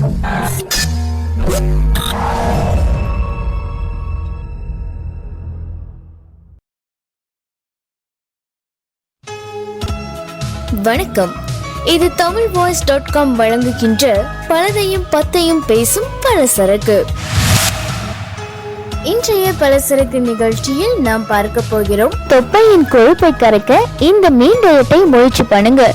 வணக்கம். இது Tamil voice dot com வழங்குகின்ற பலதையும் பத்தையும் பேசும் பலசரக்கு. இன்றைய பலசரக்கு நிகழ்ச்சியில் நாம் பார்க்க போகிறோம். தொப்பையின் கொழுப்பை கரைக்க இந்த மீன் டயட்டை முயற்சி பண்ணுங்க.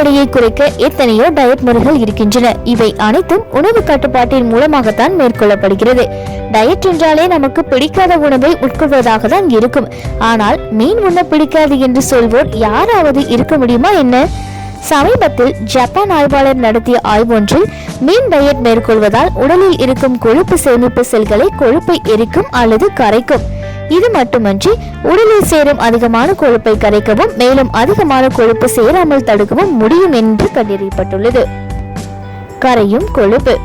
எடையை குறைக்க எத்தனையோ டயட் முறைகள் இருக்கின்றன. இவை அனைத்தும் உணவு கட்டுப்பாட்டின் மூலமாகத்தான் மேற்கொள்ளப்படுகிறது. டயட் என்றாலே நமக்கு பிடிக்காத உணவை உட்கொள்வதாக தான் இருக்கும். ஆனால் மீன் உண்ண பிடிக்காது என்று சொல்வோர் யாராவது இருக்க முடியுமா என்ன? சமீபத்தில் ஜப்பான் ஆய்வாளர் நடத்திய ஆய்வொன்றில் மீன் டயட் மேற்கொள்வதால் உடலில் இருக்கும் கொழுப்பு சேமிப்பு செல்களை கொழுப்பை எரிக்கும் அல்லது கரைக்கும். இது மட்டுமன்றி உடலில் சேரும் அதிகமான கொழுப்பை கரைக்கவும் மேலும் அதிகமான கொழுப்பு சேராமல் தடுக்கவும் முடியும் என்று கண்டறியப்பட்டுள்ளது. கரையும் கொழுப்பு.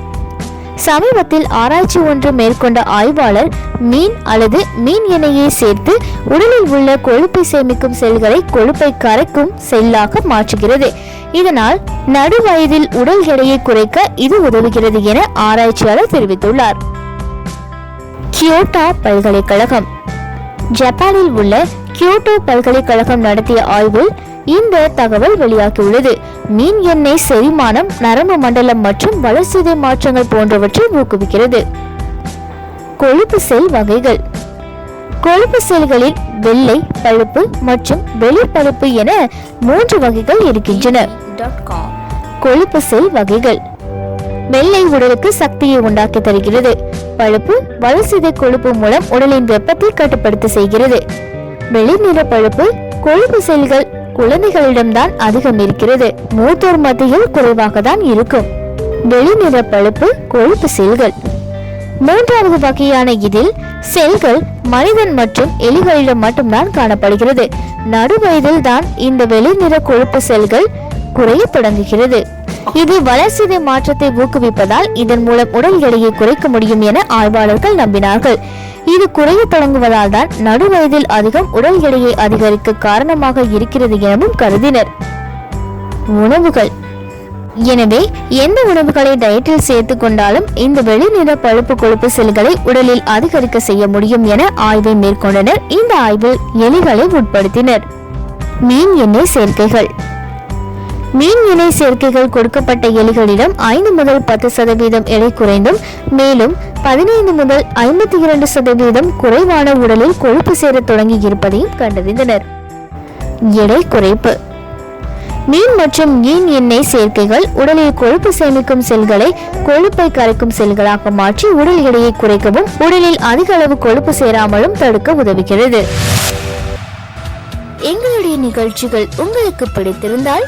சமீபத்தில் ஆராய்ச்சி ஒன்று மேற்கொண்ட ஆய்வாளர் மீன் அல்லது மீன் எண்ணெயை சேர்த்து உடலில் உள்ள கொழுப்பை சேமிக்கும் செல்களை கொழுப்பை கரைக்கும் செல்லாக மாற்றுகிறது. இதனால் நடுவயதில் உடல் எடையை குறைக்க இது உதவுகிறது என ஆராய்ச்சியாளர் தெரிவித்துள்ளார். கியோட்டா பல்கலைக்கழகம். ஜப்பானில் உள்ள கியோட்டோ பல்கலைக்கழகம் நடத்திய ஆய்வில் இந்த தகவல் வெளியாகியுள்ளது. மீன் எண்ணெய் செரிமானம் நரம்பு மண்டலம் மற்றும் வளர்சிதை மாற்றங்கள் போன்றவற்றை ஊக்குவிக்கிறது. கொழுப்பு செல் வகைகள். கொழுப்பு செல்களில் வெள்ளை பழுப்பு மற்றும் வெளிப்பழுப்பு என மூன்று வகைகள் இருக்கின்றன. கொழுப்பு செல் வகைகள். வெள்ளை உடலுக்கு சக்தியை உண்டாக்கி தருகிறது. பழுப்பு வளர்சிதை கொழுப்பு மூலம் உடலின் வெப்பத்தை கட்டுப்படுத்த செய்கிறது. வெளிநிற பழுப்பு கொழுப்பு செல்கள் குழந்தைகளிடம்தான் அதிகம் இருக்கிறது. மூத்தோர் மத்தியில் குறைவாக தான் இருக்கும். வெளிநிற பழுப்பு கொழுப்பு செல்கள். மூன்றாவது வகையான இதில் செல்கள் மனிதன் மற்றும் எலிகளிடம் மட்டும்தான் காணப்படுகிறது. நடுவயதில் தான் இந்த வெளிநிற கொழுப்பு செல்கள் குறைய தொடங்குகிறது. இது வளர்சிதை மாற்றத்தை ஊக்குவிப்பதால் இதன் மூலம் உடல் எடையை குறைக்க முடியும் என ஆய்வாளர்கள் நம்பினார்கள். இது குறைய தொடங்குவதால் தான் நடுவயதில் அதிகம் உடல் எடையை அதிகரிக்க காரணமாக இருக்கிறது எனவும் கருதினர். உணவுகள். எனவே எந்த உணவுகளை டயட்டில் சேர்த்து கொண்டாலும் இந்த வெளிநிற பழுப்பு கொழுப்பு செல்களை உடலில் அதிகரிக்க செய்ய முடியும் என ஆய்வை மேற்கொண்டனர். இந்த ஆய்வில் எலிகளை உட்படுத்தினர். மீன் எண்ணெய் சேர்க்கைகள். மீன் இணை சேர்க்கைகள் கொடுக்கப்பட்ட எலிகளிடம் ஐந்து முதல் பத்து சதவீதம் எடை குறைந்தும் மேலும் பதினைந்து முதல் ஐம்பத்தி இரண்டு சதவீதம் குறைவான உடலில் கொழுப்பு சேர தொடங்கி இருப்பதையும் கண்டறிந்தனர். எடை குறைப்பு. மீன் மற்றும் மீன் எண்ணெய் சேர்க்கைகள் உடலில் கொழுப்பு சேமிக்கும் செல்களை கொழுப்பை கரைக்கும் செல்களாக மாற்றி உடல் எடையை குறைக்கவும் உடலில் அதிக அளவு கொழுப்பு சேராமலும் தடுக்க உதவுகிறது. எங்களுடைய நிகழ்ச்சிகள் உங்களுக்கு பிடித்திருந்தால்